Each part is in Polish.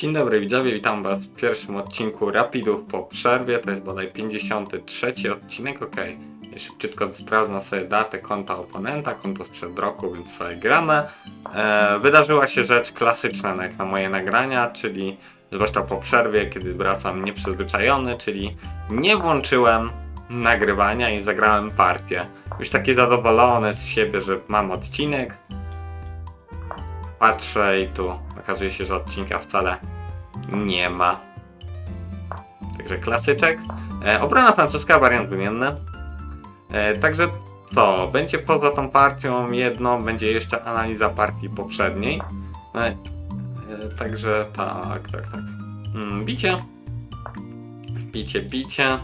Dzień dobry widzowie, witam was w pierwszym odcinku Rapidów po przerwie, to jest bodaj 53 odcinek, ok. Szybciutko sprawdzam sobie datę konta oponenta, konto sprzed roku, więc sobie gramy. E, wydarzyła się rzecz klasyczna jak na moje nagrania, czyli zwłaszcza po przerwie, kiedy wracam nieprzyzwyczajony, czyli nie włączyłem nagrywania i zagrałem partię. Już taki zadowolony z siebie, że mam odcinek, patrzę i tu okazuje się, że odcinka wcale nie ma. Także klasyczek. E, obrona francuska, wariant wymienny. E, także co? Będzie poza tą partią jedną, będzie jeszcze analiza partii poprzedniej. E, e, także tak, tak, tak. Mm, bicie. Bicie, bicie.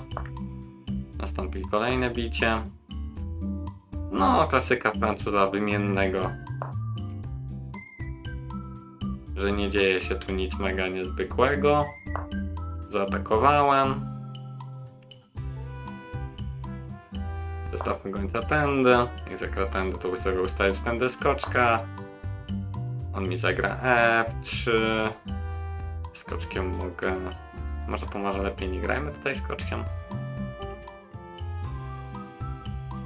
Nastąpi kolejne bicie. No, klasyka Francuza wymiennego że nie dzieje się tu nic mega niezwykłego. Zaatakowałem. Zostawmy gońca tędy. Jak zagra tędy, to sobie ustawić tędy skoczka. On mi zagra F3. Skoczkiem mogę... Może to może lepiej nie grajmy tutaj skoczkiem.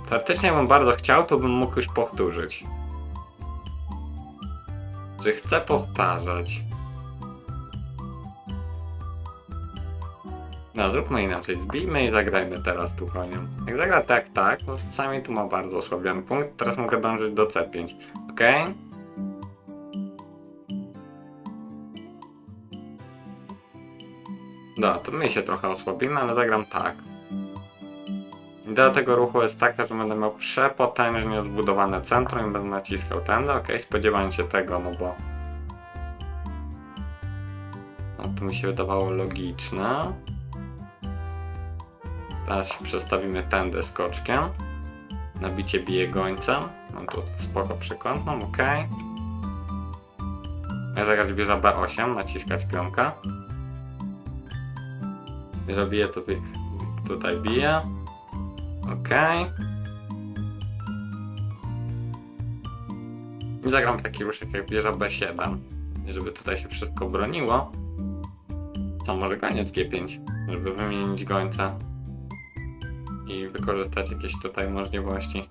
Teoretycznie jakbym bardzo chciał, to bym mógł już powtórzyć że chcę powtarzać. No, zróbmy inaczej. Zbijmy i zagrajmy teraz tu koniem. Jak zagra tak, tak, no to sami tu ma bardzo osłabiony punkt. Teraz mogę dążyć do C5. Ok? No, to my się trochę osłabimy, ale zagram tak. Idea tego ruchu jest taka, że będę miał przepotężnie zbudowane centrum i będę naciskał tędy, ok, spodziewałem się tego, no bo no to mi się wydawało logiczne. Teraz się przestawimy tędy skoczkiem. Nabicie bije gońcem. Mam tu spoko przekątną, ok. Ja zagrać wieża B8, naciskać pionka. Wieża bije, to tutaj bije. Okej. I zagram taki ruszek jak wieża B7, żeby tutaj się wszystko broniło. Co, może koniec G5, żeby wymienić gońca i wykorzystać jakieś tutaj możliwości.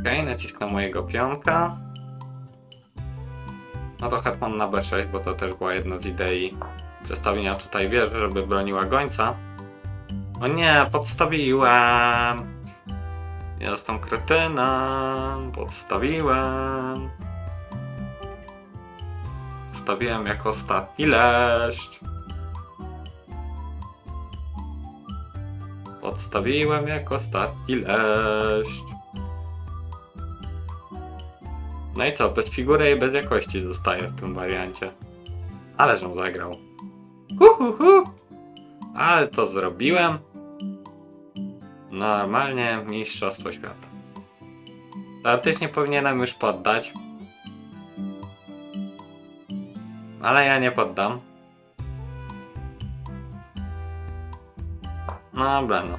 Okej, naciskam mojego pionka. No to hetman na B6, bo to też była jedna z idei przestawienia tutaj wieży, żeby broniła gońca. O nie, podstawiłem. Jestem kretynem. Podstawiłem. Stawiłem jako ostatni leszcz. Podstawiłem jako ostatni leszcz. No i co, bez figury i bez jakości zostaje w tym wariancie. Ale żem zagrał. Hu, hu, hu. Ale to zrobiłem. Normalnie mistrzostwo świata. Teoretycznie powinienem już poddać. Ale ja nie poddam. No dobra no.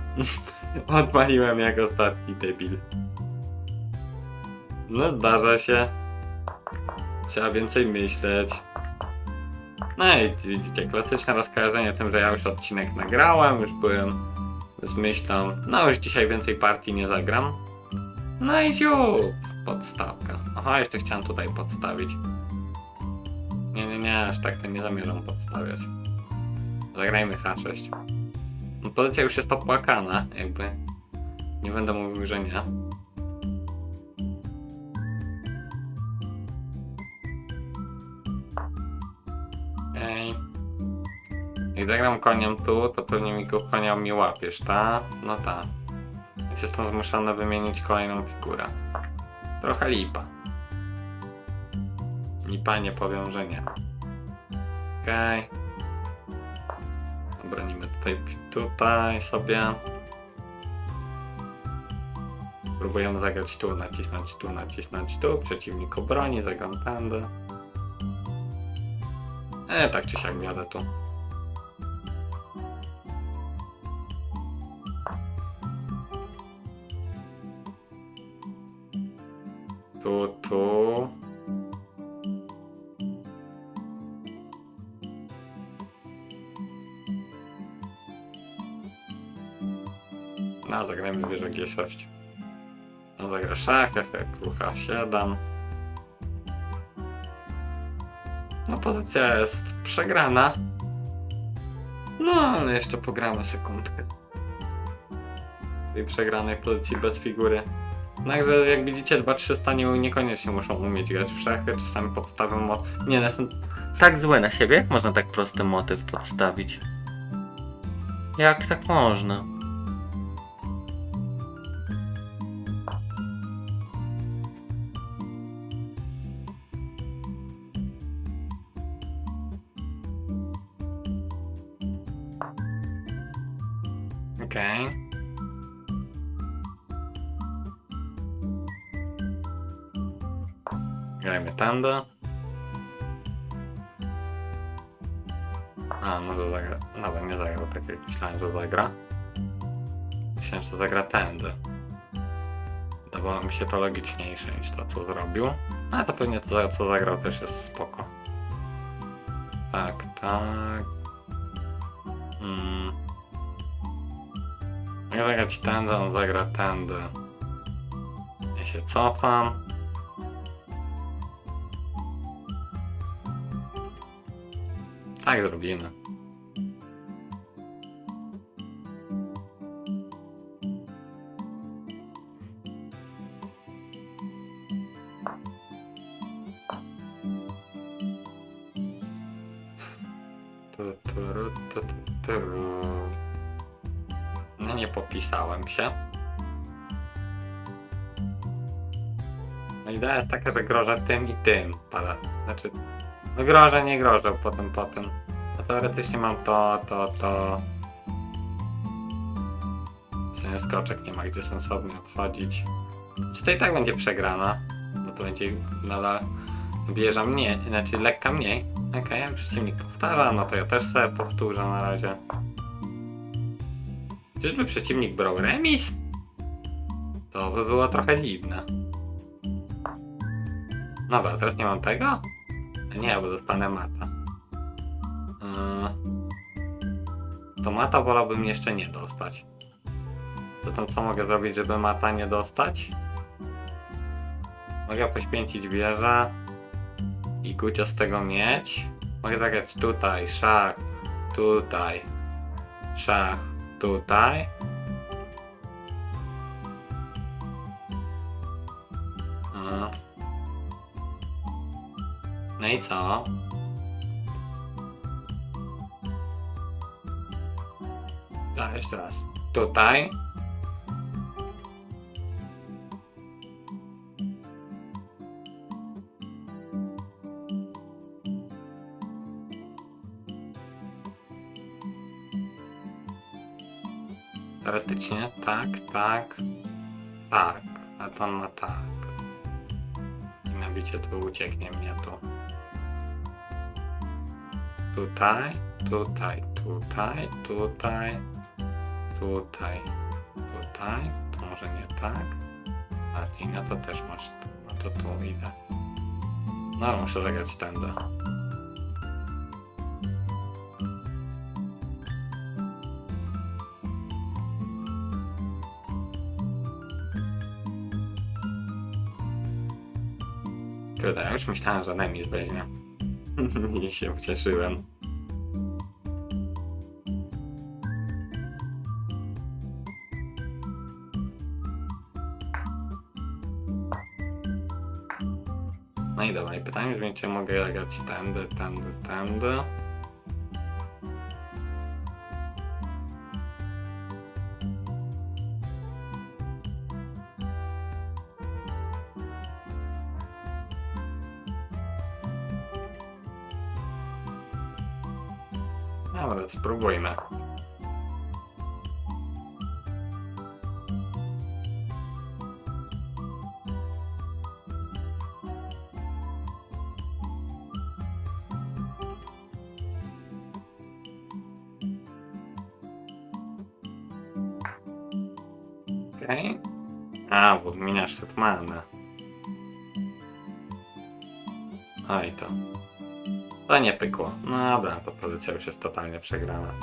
Odpaliłem jak ostatni debil. No zdarza się. Trzeba więcej myśleć. No i widzicie, klasyczne rozkojarzenie tym, że ja już odcinek nagrałem, już byłem z myślą, no już dzisiaj więcej partii nie zagram. No i ziup, podstawka. Aha, jeszcze chciałem tutaj podstawić. Nie, nie, nie, aż tak to nie zamierzam podstawiać. Zagrajmy H6. No, pozycja już jest opłakana, jakby. Nie będę mówił, że nie. Jak zagram koniem tu, to pewnie mi go konia mi łapiesz, ta? No ta. Więc jestem zmuszony wymienić kolejną figurę. Trochę lipa. Lipa nie powiem, że nie. Okej. Obronimy tutaj, tutaj sobie. Próbujemy zagrać tu, nacisnąć tu, nacisnąć tu. Przeciwnik obroni, zagram tędy. E, tak czy siak jadę tu. to... No, zagrajmy wieżę G6. No, zagra szach, jak krucha 7. No, pozycja jest przegrana. No, ale jeszcze pogramy sekundkę. W tej przegranej pozycji bez figury. Także jak widzicie, 2-300 nie, niekoniecznie muszą umieć grać w szachy, czasami podstawią mod... Nie, no jestem tak złe na siebie, jak można tak prosty motyw podstawić? Jak tak można? Okej. Grajmy tando. A, no to zagra. Nawet nie zagrał tak jak myślałem, że zagra. Myślałem, że zagra tędy. Wydawało mi się to logiczniejsze niż to, co zrobił. Ale to pewnie to, co zagrał, też jest spoko. Tak, tak. Mm. Mogę zagrać tędy, on zagra tędy. Ja się cofam. Tak zrobimy. No nie popisałem się. No idea jest taka, że grożę tym i tym. Pada. Znaczy, no grożę, nie grożę potem, potem. No teoretycznie mam to, to, to. W sumie skoczek nie ma gdzie sensownie odchodzić. Czy to i tak będzie przegrana? No to będzie nadal wieża mniej, znaczy lekka mniej. Okej, okay, przeciwnik powtarza, no to ja też sobie powtórzę na razie. Czyżby przeciwnik brał remis? To by było trochę dziwne. Dobra, teraz nie mam tego? Nie, bo dostanę mata. To mata wolałbym jeszcze nie dostać. Zatem co mogę zrobić, żeby mata nie dostać? Mogę poświęcić wieżę i gucia z tego mieć. Mogę zagrać tutaj, szach, tutaj, szach, tutaj. Yy. No i co? Jeszcze raz. Tutaj. Teoretycznie tak, tak, tak. A pan ma tak. I nabicie tu ucieknie mnie tu. Tutaj, tutaj, tutaj, tutaj, tutaj, tutaj. To może nie tak. Martina, to też masz. No to tu idę. No ale muszę zagrać tędy. Kurde, już myślałem, że remis weźmie. I się ucieszyłem. Brzmi, czy mogę grać tędy, tędy, tędy. Dobra, spróbujmy. nie pykło. No dobra, ta pozycja już jest totalnie przegrana.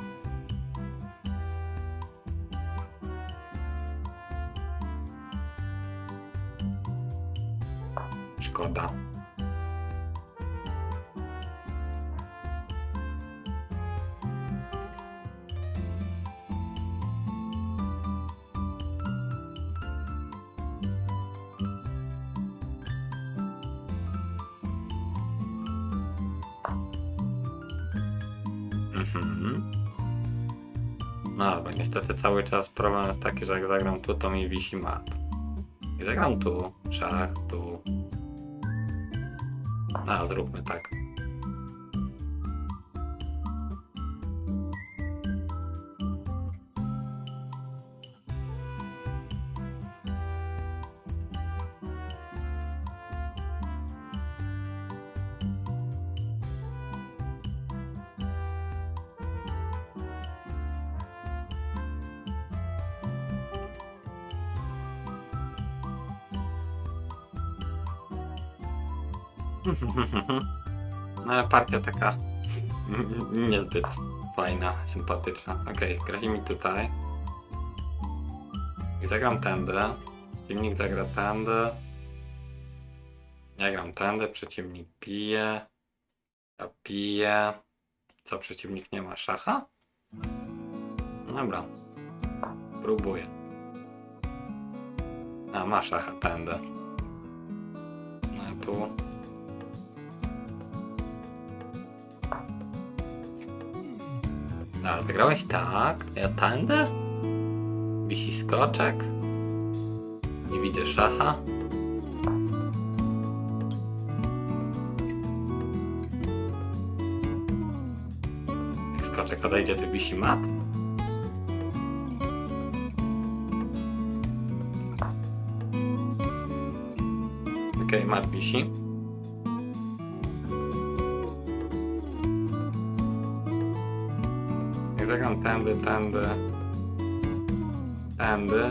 Szkoda. Niestety cały czas problem jest taki, że jak zagram tu, to mi wisi mat. I zagram tu, szach, tu. A, zróbmy tak. No partia taka niezbyt fajna, sympatyczna. Okej, okay, mi tutaj. Zagram tędy. Przeciwnik zagra tędy. Ja gram tędy, przeciwnik pije. Ja piję. Co, przeciwnik nie ma szacha? Dobra. Próbuję. A, ma szacha tędy. No tu. A, zagrałeś tak? Ja tędy? Wisi skoczek? Nie widzę szacha. Jak skoczek odejdzie, to wisi mat? Okej, mat wisi. Tędy, tędy, tędy.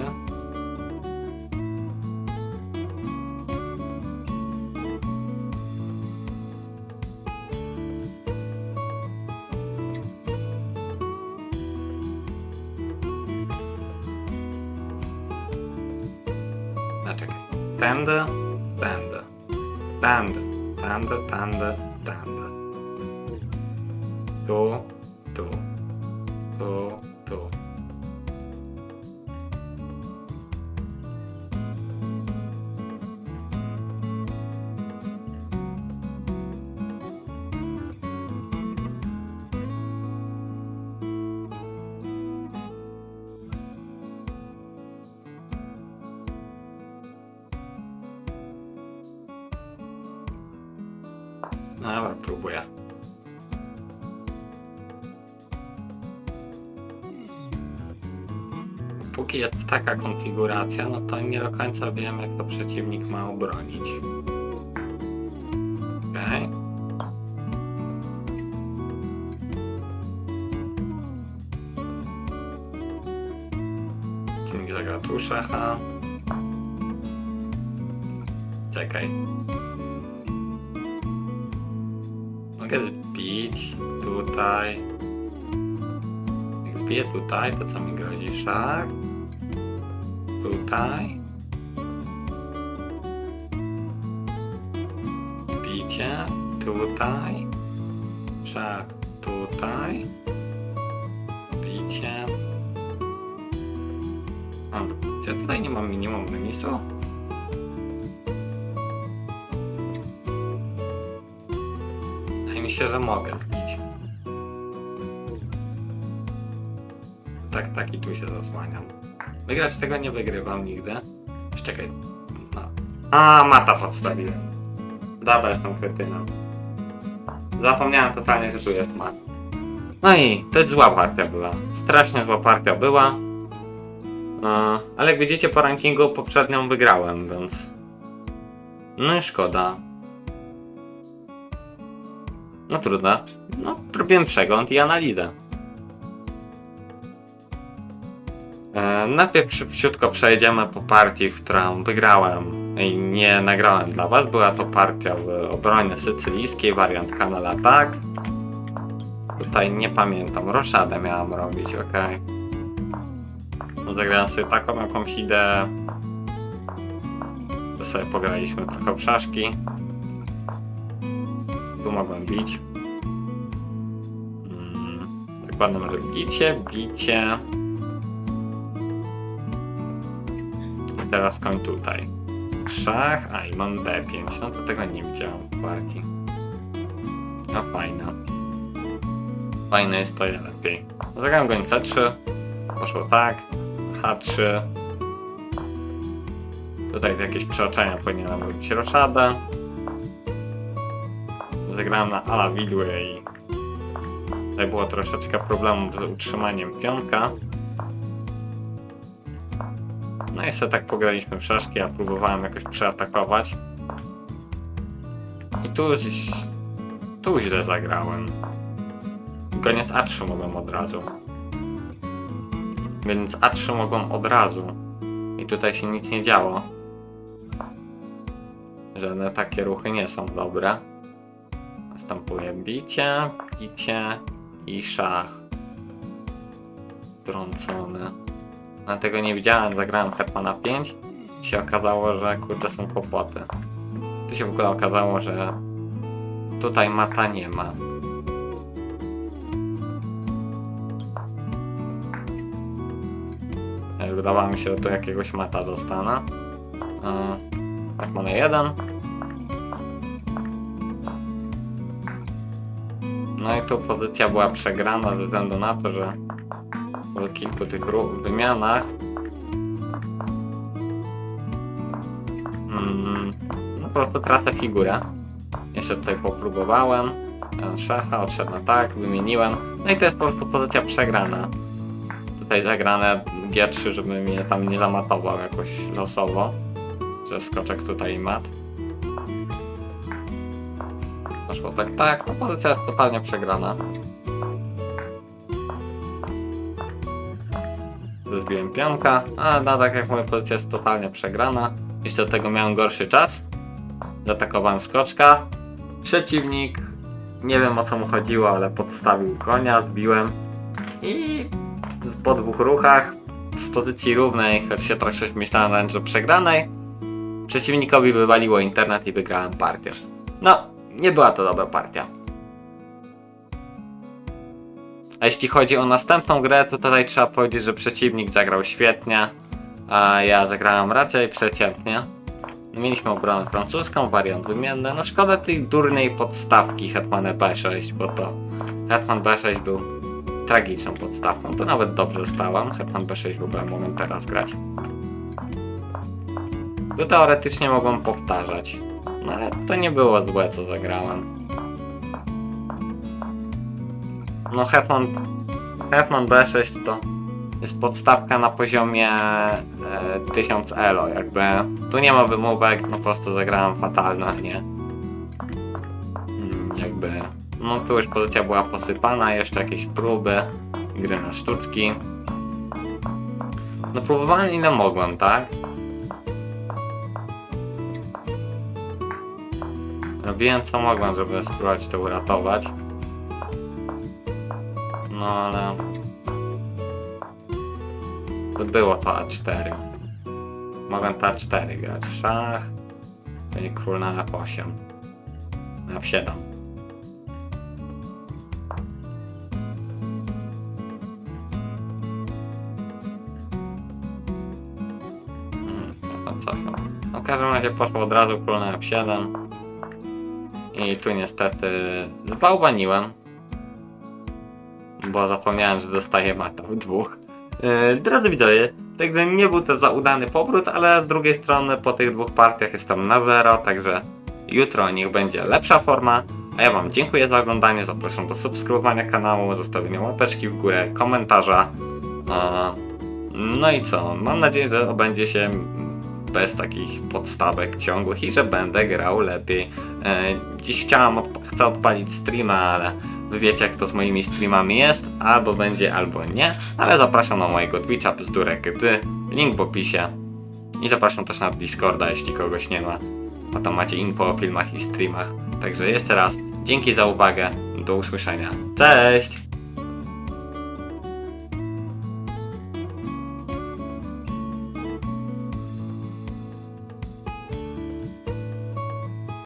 A czekaj. Tędy, tędy, tędy, tędy, tędy, tędy. Tu, tu, tu. Póki jest taka konfiguracja, no to nie do końca wiem, jak to przeciwnik ma obronić. Okej. Przeciwnik zagra tu szacha. Czekaj. Mogę zbić tutaj. Jak zbiję tutaj, to co mi grozi? Szach. Tutaj. Bicie. Tutaj. Szach. Tutaj. Bicie. A, ja tutaj nie mam minimum remisu? Wydaje mi że mogę zbić. Tak, tak i tu się zasłaniam. Wygrać tego nie wygrywam nigdy. Już Czekaj. No. A, mata podstawiłem. Dobra, jestem kretynem. Zapomniałem totalnie, że tu jest mat. No i to jest zła partia była. Strasznie zła partia była. E, Ale jak widzicie po rankingu poprzednią wygrałem, więc... No i szkoda. No trudno. No, robiłem przegląd i analizę. E, najpierw szybciutko przejdziemy po partii, którą wygrałem i nie nagrałem dla Was. Była to partia w obronie sycylijskiej, wariant Kanal Attack. Tutaj nie pamiętam, roszadę miałem robić, ok. No, zagrałem sobie taką jakąś ideę. To sobie pograliśmy trochę w szaszki. Tu mogłem bić. Mm, Zakładam, że bicie, bicie. Teraz koń tutaj. Szach, a i mam B5. No to tego nie widziałem w partii. No fajne. Fajne jest to ja lepiej. Zagrałem goń C3. Poszło tak. H3. Tutaj jakieś przeoczenia powinienem robić roszadę. Zagrałem na ala widły i tutaj było troszeczkę problemu z utrzymaniem pionka. No i sobie tak pograliśmy w szaszki, ja próbowałem jakoś przeatakować. I tu, tu źle zagrałem. Koniec A3 mogłem od razu. Więc A3 mogłem od razu. I tutaj się nic nie działo. Żadne takie ruchy nie są dobre. Następuje bicie, bicie i szach. Trącony. Na tego nie widziałem, zagrałem hetmana 5 i się okazało, że kurde są kłopoty. Tu się w ogóle okazało, że tutaj mata nie ma. E, Wydawało mi się, że tu jakiegoś mata dostanę. E, Hetman 1. No i tu pozycja była przegrana ze względu na to, że kilku tych wymianach mm, no po prostu tracę figurę. Jeszcze tutaj popróbowałem. Ten Szacha odszedł na tak, wymieniłem. No i to jest po prostu pozycja przegrana. Tutaj zagrane G3, żeby mnie tam nie zamatował jakoś losowo. Że skoczek tutaj mat. Poszło tak, tak, no pozycja jest totalnie przegrana. Zbiłem pionka, a no, tak jak mówię, pozycja jest totalnie przegrana. Jeszcze do tego miałem gorszy czas. Zaatakowałem skoczka. Przeciwnik, nie wiem o co mu chodziło, ale podstawił konia, zbiłem. I po dwóch ruchach, w pozycji równej, choć się troszkę myślałem wręcz, że przegranej, przeciwnikowi wywaliło internet i wygrałem partię. No, nie była to dobra partia. A jeśli chodzi o następną grę, to tutaj trzeba powiedzieć, że przeciwnik zagrał świetnie, a ja zagrałem raczej przeciętnie. Mieliśmy obronę francuską, wariant wymienny. No szkoda tej durnej podstawki Hetmana B6, bo to Hetman B6 był tragiczną podstawką. To nawet dobrze stałem. Hetman B6 w ogóle mogłem teraz grać. Tu teoretycznie mogłem powtarzać. No ale to nie było złe co zagrałem. No Hetman, Hetman B6 to jest podstawka na poziomie e, 1000 elo, jakby tu nie ma wymówek, no po prostu zagrałem fatalnie, Mm, jakby, no tu już pozycja była posypana, jeszcze jakieś próby, gry na sztuczki. No próbowałem ile mogłem, tak? Robiłem co mogłem, żeby spróbować to uratować. No ale... To było to A4. Mogłem to A4 grać. Szach. Będzie król na F8. Na F7. Mm, to co się- No w każdym razie poszło od razu król na F7. I tu niestety zbałwaniłem. Bo zapomniałem, że dostaję mata w dwóch. Yy, drodzy widzowie, także nie był to za udany powrót, ale z drugiej strony po tych dwóch partiach jestem na zero, także jutro niech będzie lepsza forma. A ja Wam dziękuję za oglądanie, zapraszam do subskrybowania kanału, zostawienia łapeczki w górę, komentarza. Yy, no i co? Mam nadzieję, że obędzie się bez takich podstawek ciągłych i że będę grał lepiej. E, dziś chciałam, odp- chcę odpalić streama, ale wy wiecie jak to z moimi streamami jest, albo będzie, albo nie, ale zapraszam na mojego Twitcha, Bzdurek Gdy, link w opisie i zapraszam też na Discorda, jeśli kogoś nie ma, bo tam macie info o filmach i streamach. Także jeszcze raz, dzięki za uwagę, do usłyszenia, cześć!